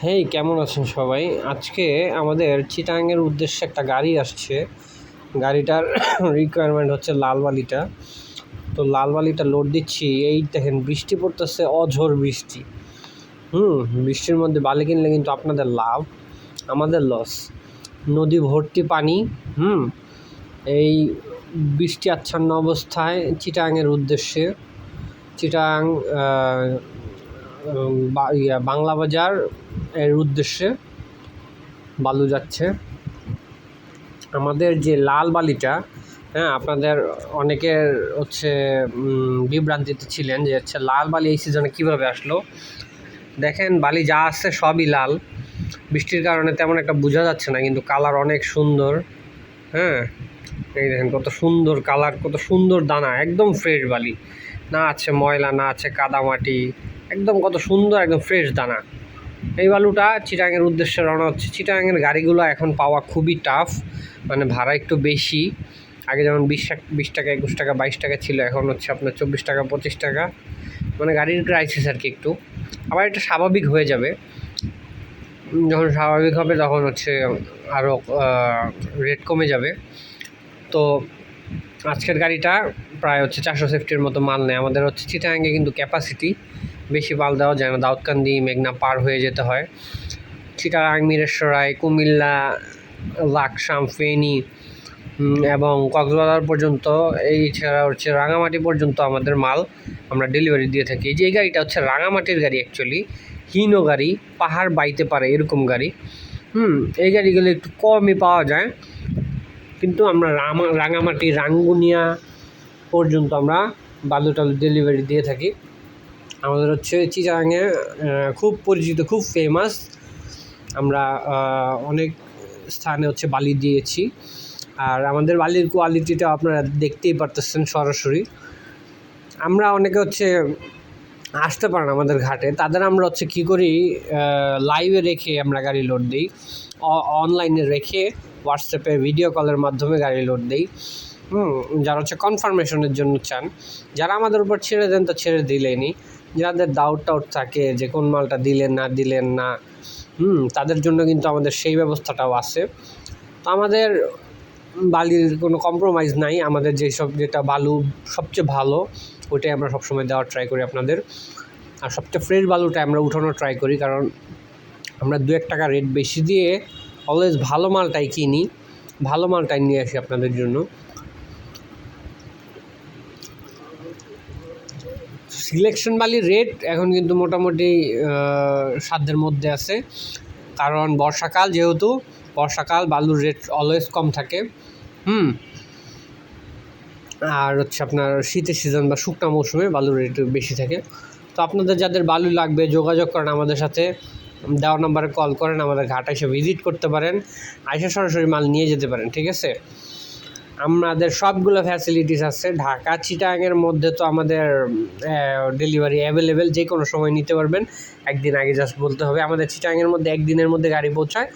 হেই, কেমন আছেন সবাই? আজকে আমাদের চিটাংয়ের উদ্দেশ্যে একটা গাড়ি আসছে। গাড়িটার রিকোয়ারমেন্ট হচ্ছে লালবালিটা। তো লালবালিটা লোড দিচ্ছি। এই দেখেন, বৃষ্টি পড়তেছে, অঝোর বৃষ্টি। হুম, বৃষ্টির মধ্যে বালি কিনলে কিন্তু আপনাদের লাভ, আমাদের লস নদী ভর্তি পানি, হুম, এই বৃষ্টি আচ্ছন্ন অবস্থায় চিটাংয়ের উদ্দেশ্যে। চিটাং বাংলা বাজার এর উদ্দেশ্যে বালু যাচ্ছে। আমাদের যে লাল বালিটা হ্যাঁ আপনাদের অনেকের হচ্ছে বিভ্রান্তিতে ছিলেন যে হচ্ছে লাল বালি এই সিজনে কীভাবে আসলো। দেখেন, বালি যা আসছে সবই লাল। বৃষ্টির কারণে তেমন একটা বোঝা যাচ্ছে না, কিন্তু কালার অনেক সুন্দর। হ্যাঁ এই দেখেন কত সুন্দর কালার, কত সুন্দর দানা, একদম ফ্রেশ বালি। না আছে ময়লা, না আছে কাদামাটি, একদম কত সুন্দর, একদম ফ্রেশ দানা। এই বালুটা চিটাঙের উদ্দেশ্যে রওনা হচ্ছে। চিটাঙের গাড়িগুলো এখন পাওয়া খুবই টাফ মানে ভাড়া একটু বেশি। আগে যেমন বিশ বিশ টাকা, একুশ টাকা, বাইশ টাকা ছিল, এখন হচ্ছে আপনার চব্বিশ টাকা, পঁচিশ টাকা। মানে গাড়ির ক্রাইসিস আর কি একটু। আবার এটা স্বাভাবিক হয়ে যাবে। যখন স্বাভাবিক হবে তখন হচ্ছে আরও রেট কমে যাবে। তো আজকের গাড়িটা প্রায় হচ্ছে চারশো সেফটির মতো মাল নেয়। আমাদের হচ্ছে চিটাঙ্গে কিন্তু ক্যাপাসিটি বেশি মাল দেওয়া যায় না। দাউদকান্দি, মেঘনা পার হয়ে যেতে হয়। চিটাগাং মিরেশ্বরাই কুমিল্লা লাকসাম ফেনী এবং কক্সবাজার পর্যন্ত, এই ছাড়া হচ্ছে রাঙামাটি পর্যন্ত আমাদের মাল আমরা ডেলিভারি দিয়ে থাকি। যে গাড়িটা হচ্ছে রাঙামাটির গাড়ি অ্যাকচুয়ালি হিনো গাড়ি, পাহাড় বাইতে পারে এরকম গাড়ি। হুম, এই গাড়িগুলো একটু কমই পাওয়া যায়। কিন্তু আমরা রাঙামাটি, রাঙ্গুনিয়া পর্যন্ত আমরা বালু টালু ডেলিভারি দিয়ে থাকি। আমাদের হচ্ছে চিটাঙে খুব পরিচিত, খুব ফেমাস আমরা অনেক স্থানে হচ্ছে বালি দিয়েছি। আর আমাদের বালির কোয়ালিটিটা আপনারা দেখতেই পারতেছেন সরাসরি। আমরা অনেকে হচ্ছে আসতে পারেন আমাদের ঘাটে। তাদের আমরা হচ্ছে কী করি লাইভে রেখে আমরা গাড়ি লোড দিই। অনলাইনে রেখে হোয়াটসঅ্যাপে ভিডিও কলের মাধ্যমে গাড়ি লোড দিই। হুম, যারা হচ্ছে কনফার্মেশনের জন্য চান। যারা আমাদের উপর ছেড়ে দেন তো ছেড়ে দিলেনি যাদের ডাউট টাউট থাকে যে কোন মালটা দিলেন, না দিলেন না। হুম, তাদের জন্য কিন্তু আমাদের সেই ব্যবস্থাটাও আছে। তো আমাদের বালির কোনো কম্প্রোমাইজ নাই। আমাদের যেসব যেটা বালু সবচেয়ে ভালো, ওইটাই আমরা সবসময় দেওয়ার ট্রাই করি আপনাদের। আর সবচেয়ে ফ্রেশ বালুটা আমরা উঠানোর ট্রাই করি, কারণ আমরা দু এক টাকা রেট বেশি দিয়ে অলওয়েজ ভালো মালটাই কিনি। ভালো মালটাই নিয়ে আসি আপনাদের জন্য। সিলেকশন বালির রেট এখন কিন্তু মোটামুটি সাধ্যের মধ্যে আছে। কারণ বর্ষাকাল যেহেতু, বর্ষাকাল বালুর রেট অলওয়েজ কম থাকে। হুম? আর হচ্ছে আপনার শীতের সিজন বা শুকনো মৌসুমে বালুর রেট বেশি থাকে। তো আপনাদের যাদের বালু লাগবে, যোগাযোগ করেন আমাদের সাথে। দেওয়া নাম্বারে কল করেন আমাদের ঘাট এসে ভিজিট করতে পারেন। আইসা সরাসরি মাল নিয়ে যেতে পারেন, ঠিক আছে? আমাদের সবগুলো ফ্যাসিলিটিস আছে। ঢাকা চিটাংয়ের মধ্যে তো আমাদের ডেলিভারি অ্যাভেলেবেল যে কোনো সময় নিতে পারবেন। একদিন আগে জাস্ট বলতে হবে, আমাদের চিটাংয়ের মধ্যে একদিনের মধ্যে গাড়ি পৌঁছায়।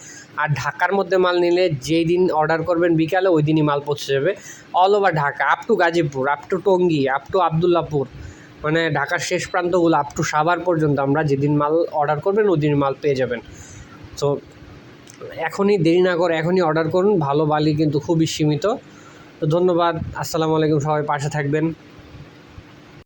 আর ঢাকার মধ্যে মাল নিলে যেই দিন অর্ডার করবেন বিকালে, ওই দিনই মাল পৌঁছে যাবে। All over Dhaka up to Gazipur up to Tongi up to Abdullahpur. মানে ঢাকার শেষ প্রান্তগুলো আপ টু সাভার পর্যন্ত আমরা যেদিন মাল অর্ডার করবেন, ওই দিন মাল পেয়ে যাবেন। তো এখনই দেরি না করে এখনই অর্ডার করুন। ভালো বালি কিন্তু খুবই সীমিত। তো ধন্যবাদ আসসালামু আলাইকুম সবাই পাশে থাকবেন।